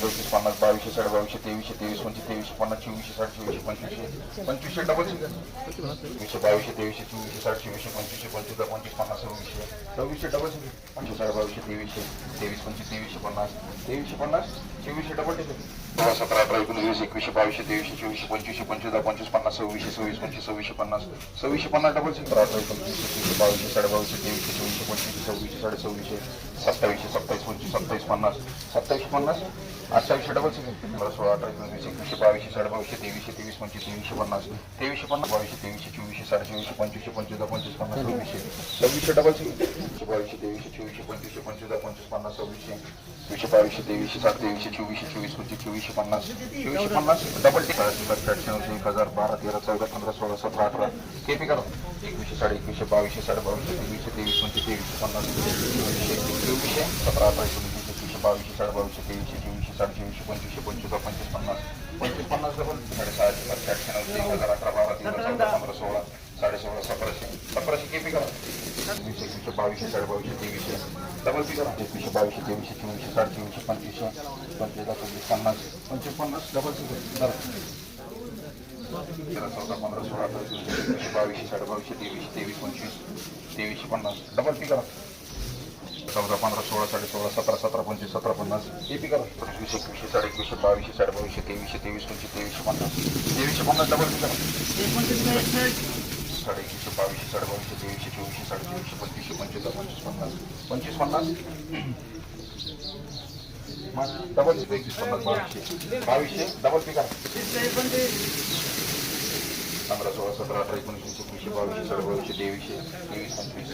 सव्वीसशे चौतीस पन्नास बावीसशे साडे बावीसशे तेवीसशे तेवीस पंचवीस तेवीसशे पन्नास चोवीसशे साठ चोवीसशे पंचवीसशे पंचवीसशे डबल वीसशे बावीसशे तेवीसशे चोवीसशे साठ चोवीसशे पंचवीसशे पंचवीस पंचवीस पन्नास सव्वीसशे सव्वीसशे डबल पंचवीस साडे बावीसशे तेवीसशे तेवीस पंचवीस तेवीसशे पन्नास तेवीसशे पन्नास चोवीसशे डबल सोळा सतरा अठरा एकोणवीस एकवीसशे बावीसशे तेवीसशे चोवीसशे पंचवीसशे पंचवीस पंचवीस पन्नास सव्वीसशे सव्वीस पंचवीस सव्वीसशे पन्नास सव्वीसशे पन्नास डबल सतरा अठरा एकोणवीस एकवीसशे बावीसशे साडेबावीसशे तेवीसशे चोवीसशे पंचवीसशे सव्वीसशे साडेसव्वीसशे सत्तावीसशे सत्तावीस पंचवीस सत्तावीस पन्नास सत्तावीसशे पन्नास अठ्ठावीसशे डबल सिक्स सोळा अठरा एकोणवीस एकवीसशे बावीसशे साडे बावीसशे तेवीसशे तेवीस पंचवीस तेवीसशे पन्नास तेवीसशे पन्नास बावीसशे तेवीसशे चोवीसशे साडेचोवीसशे पंचवीसशे पंचवीस पंचवीस पन्नास सव्वीसशे सव्वीसशे डबल सिक्स बावीसशे तेवीसशे चोवीसशे पंचवीसशे पंचवीस पंचवीस पन्नास सव्वीसशे वीसशे बावीसशे तेवीसशे साठ तेवीसशे चोवीसशे चोवीस पंचवीस चोवीसशे पन्नास चोवीसशे पन्नास. डबल टिक शहाऐंशी एक हजार बारा तेरा चौदा पंधरा सोळा सतरा अठरा. के पी करा. एकवीसशे साडे एकवीसशे बावीसशे साडे बावीसशे तेवीसशे तेवीस म्हणजे तेवीसशे पन्नास चोवीसशे चोवीसशे सतरा अठरा एकोणीसशे एकवीसशे बावीसशे साडे बावीसशे तेवीसशे चोवीसशे साडे चोवीसशे पंचवीसशे पंचवीस पंचवीस पन्नास. पंचवीस पन्नास डबल साडेसहाशे सातशे आठशे एक हजार अठरा बारा तेरा चौदा पंधरा सोळा. साडे सोळा सतराशे सतराशे के पी करा. एकवीसशे एकवीसशे बावीसशे साडे बावीसशे तेवीसशे. डबल पी करा. एकवीसशे बावीसशे तेवीसशे चोवीसशे साडे तीनशे पंचवीसशे पंचवीस पंचवीस पन्नास. पंचवीस पन्नास डबल पी करा तेरा चौदा पंधरा सोळा अठरा एकोणीस एकवीसशे बावीसशे साडे बावीसशे तेवीसशे तेवीस पंचवीस तेवीसशे पन्नास. डबल पी करा. चौदा पंधरा सोळा साडे सोळा सतरा सतरा पंचवीस सतरा पन्नास. ए पी करा. पंचवीस एकवीसशे साडे एकवीसशे बावीसशे साडे बावीसशे तेवीसशे तेवीस पंचवीस तेवीसशे पन्नास. तेवीसशे पन्नास डबल पी करा. साडे एकशे बावीसशे साडेबावीसशे तेवीसशे चोवीसशे साडे पंचवीसशे पंचवीस पंचवीस पन्नास पंचवीस पन्नास. डबल एकवीस पन्नास बावीसशे. बावीसशे डबल पी करा. पंधरा सोळा सतरा अठरा एकोणीस एकवीसशे बावीसशे साडेबावीसशे तेवीसशे तेवीस पंचवीस.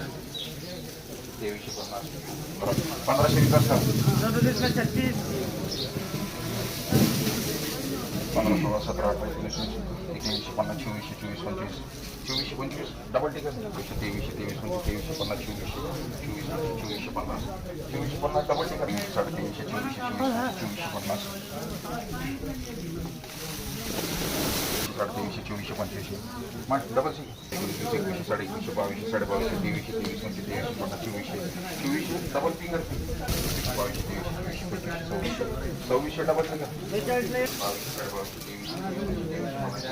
तेवीसशे पन्नास. पंधराशे विकास का पंधरा सोळा सतरा अठरा एकोणीस एकवीसशे पन्नास चोवीसशे चोवीस पंचवीस चोवीसशे पंचवीस डबल टिकट एकवीसशे तेवीसशे तेवीस पंचवीस तेवीसशे पन्नास चोवीसशे चोवीस चोवीसशे पन्नास चोवीसशे पन्नास डबल टिकट साडे तेवीसशे चोवीसशे चोवीस चोवीसशे पन्नास साडे तेवीसशे चोवीसशे पंचवीसशे मग डबल सी एकोणीसशे एकवीसशे साडे एकवीसशे बावीसशे साडे बावीसशे तेवीसशे तेवीस म्हणजे तेवीसशे पन्नास चोवीसशे चोवीसशे डबल पी करते बावीसशे तेवीसशे चोवीसशे पंचवीसशे सव्वीसशे सव्वीसशे डबल सी बावीसशे साडे बावीसशे तेवीसशे तेवीसशे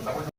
पन्नास